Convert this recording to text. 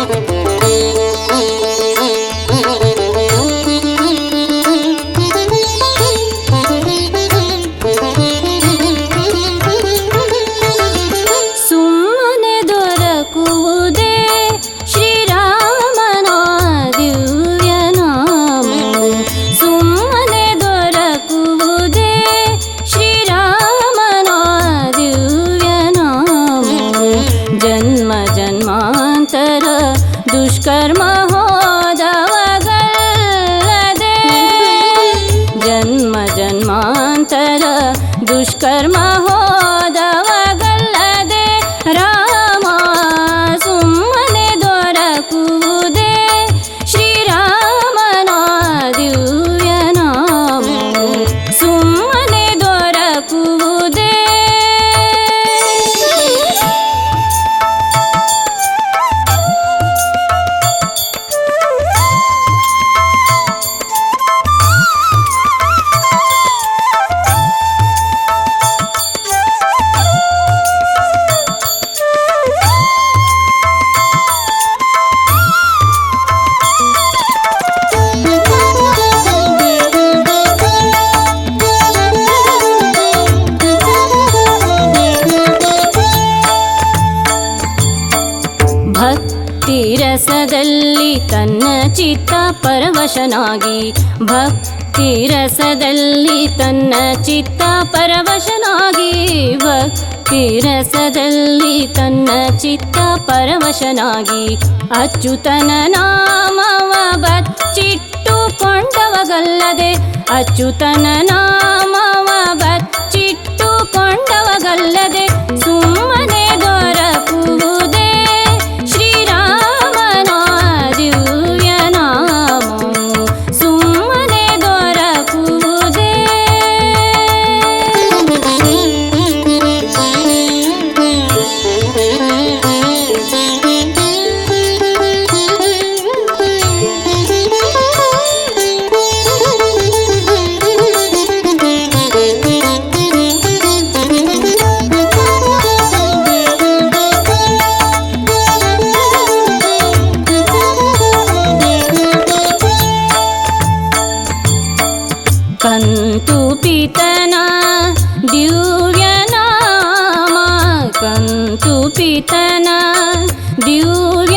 Oh, oh, oh. कर दुष्कर्म हो दे जन्म जन्मान्तर दुष्कर्म हो ರಸದಲ್ಲಿ ತನ್ನ ಚಿತ್ತ ಪರವಶನಾಗಿ. ಭಕ್ತಿ ರಸದಲ್ಲಿ ತನ್ನ ಚಿತ್ತ ಪರವಶನಾಗಿ. ಭಕ್ತಿ ರಸದಲ್ಲಿ ತನ್ನ ಚಿತ್ತ ಪರವಶನಾಗಿ. ಅಚ್ಯುತನ ನಾಮವ ಬಚ್ಚಿಟ್ಟುಕೊಂಡವಗಲ್ಲದೆ, ಅಚ್ಯುತನ ನಾಮವ पितना दिव्यनामा कन्तु पितना दिव्य